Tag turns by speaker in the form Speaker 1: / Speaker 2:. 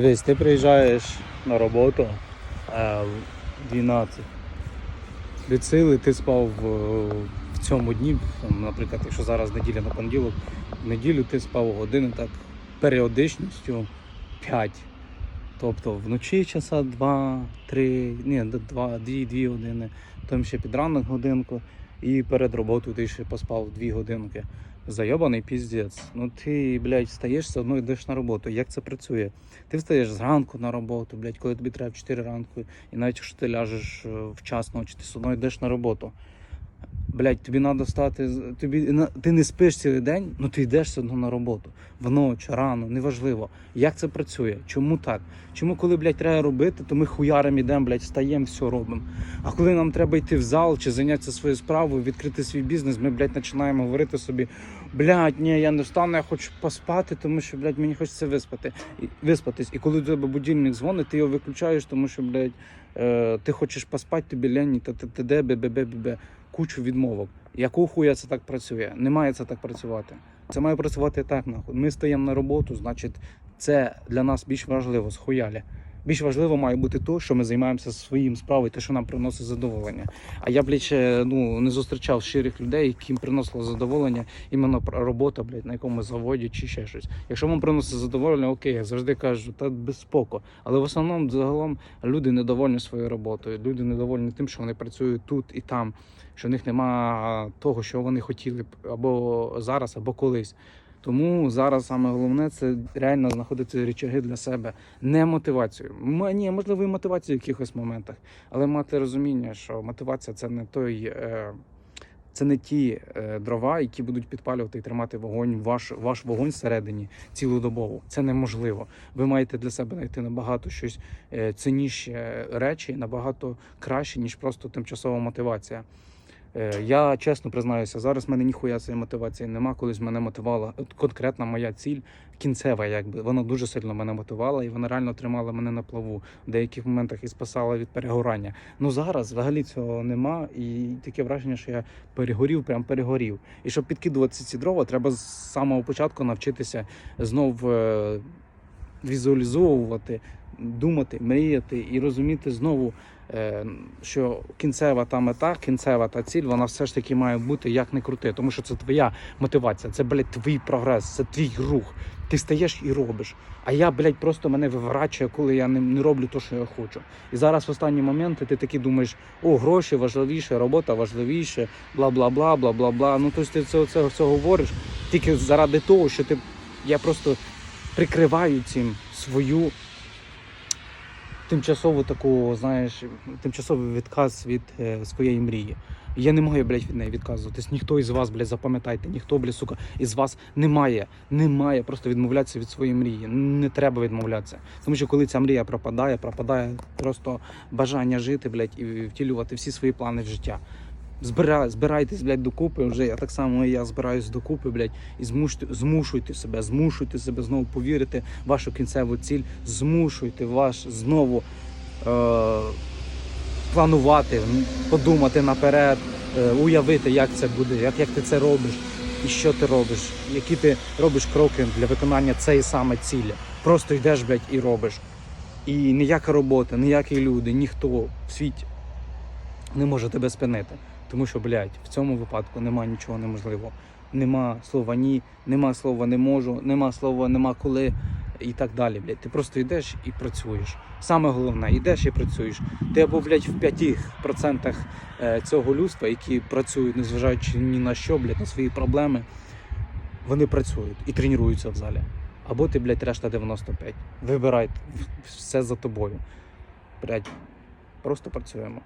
Speaker 1: Дивись, ти приїжджаєш на роботу е, в 12. Від сили ти спав в, в цьому дні, наприклад, якщо зараз неділя на понеділок, в неділю ти спав години так періодичністю 5. Тобто вночі часа 2, 3, ні, 2, 2, 2 години, потім ще під ранок годинку, і перед роботою ти ще поспав 2 годинки. Зайобаний піздець. Ну ти, блядь, встаєш, все одно йдеш на роботу. Як це працює? Ти встаєш зранку на роботу, блядь, коли тобі треба в 4 ранку, і навіть якщо ти ляжеш е, вчасно, чи ти все одно йдеш на роботу. Блядь, тобі треба стати. Тобі ти не спиш цілий день, ну ти йдеш все одно на роботу. Вночі, рано, неважливо. Як це працює? Чому так? Чому, коли, блядь, треба робити, то ми хуяром ідемо, блядь, встаємо, все робимо. А коли нам треба йти в зал чи зайнятися своєю справою, відкрити свій бізнес, ми, блядь, починаємо говорити собі, блядь, ні, я не встану, я хочу поспати, тому що, блядь, мені хочеться виспати. І, виспатись. І коли у тебе будильник дзвонить, ти його виключаєш, тому що, блядь, е, ти хочеш поспати, тобі лень, та бе, бе, бе, бе, бе. Кучу відмовок. Яку хуя це так працює? Не має це так працювати. Це має працювати так, нахуй. Ми стаємо на роботу, значить, це для нас більш важливо, схуялі. Більш важливо має бути то, що ми займаємося своїм справою, те, що нам приносить задоволення. А я, блядь, ще ну, не зустрічав щирих людей, яким приносило задоволення іменно робота, блядь, на якомусь заводі чи ще щось. Якщо вам приносить задоволення, окей, я завжди кажу, та без споку. Але в основному загалом люди недовольні своєю роботою. Люди недовольні тим, що вони працюють тут і там, що в них нема того, що вони хотіли б або зараз, або колись. Тому зараз саме головне це реально знаходити речаги для себе, не мотивацію. Ні, можливо, і мотивацію в якихось моментах, але мати розуміння, що мотивація це не той. Е, це не ті е, дрова, які будуть підпалювати і тримати вогонь, ваш, ваш вогонь всередині цілодобово. Це неможливо. Ви маєте для себе знайти набагато щось е, цінніші речі, набагато краще, ніж просто тимчасова мотивація. Е, Я чесно признаюся, зараз в мене ніхуя цієї мотивації нема. Колись мене мотивувала конкретна моя ціль кінцева, якби вона дуже сильно мене мотивувала, і вона реально тримала мене на плаву. В деяких моментах і спасала від перегорання. Ну зараз взагалі цього нема, і таке враження, що я перегорів, прям перегорів. І щоб підкидувати ці дрова, треба з самого початку навчитися знов е, візуалізовувати, думати, мріяти і розуміти знову, що кінцева та мета, кінцева та ціль, вона все ж таки має бути як не крути, тому що це твоя мотивація, це блядь, твій прогрес, це твій рух. Ти стаєш і робиш. А я, блядь, просто мене виворачує, коли я не, не роблю те, що я хочу. І зараз в останні моменти ти такі думаєш, о, гроші важливіше, робота важливіше, бла бла бла, бла бла бла. Ну тобто ти це, це все говориш тільки заради того, що ти я просто прикриваю цим свою тимчасову таку, знаєш, тимчасовий відказ від е, своєї мрії. Я не маю, блядь, від неї відказуватись. Ніхто із вас, блядь, запам'ятайте, ніхто, блядь, сука, із вас не має, не просто відмовлятися від своєї мрії. Не треба відмовлятися. Тому що коли ця мрія пропадає, пропадає просто бажання жити, блядь, і втілювати всі свої плани в життя. Збира, збирайтесь, блядь, докупи вже. Я так само і я збираюсь докупи, блядь, і змушуйте, змушуйте себе, змушуйте себе знову повірити в вашу кінцеву ціль, змушуйте ваш знову е, планувати, подумати наперед, е, уявити, як це буде, як, як ти це робиш і що ти робиш, які ти робиш кроки для виконання цієї саме цілі. Просто йдеш, блядь, і робиш. І ніяка робота, ніякі люди, ніхто в світі не може тебе спинити. Тому що, блядь, в цьому випадку нема нічого неможливого. Нема слова ні, нема слова не можу, нема слова нема коли і так далі. Блядь. Ти просто йдеш і працюєш. Саме головне, йдеш і працюєш. Ти або, блядь, в 5% е, цього людства, які працюють, незважаючи ні на що, блядь, на свої проблеми, вони працюють і тренуються в залі. Або ти, блядь, решта 95. Вибирай, все за тобою. Блядь, просто працюємо.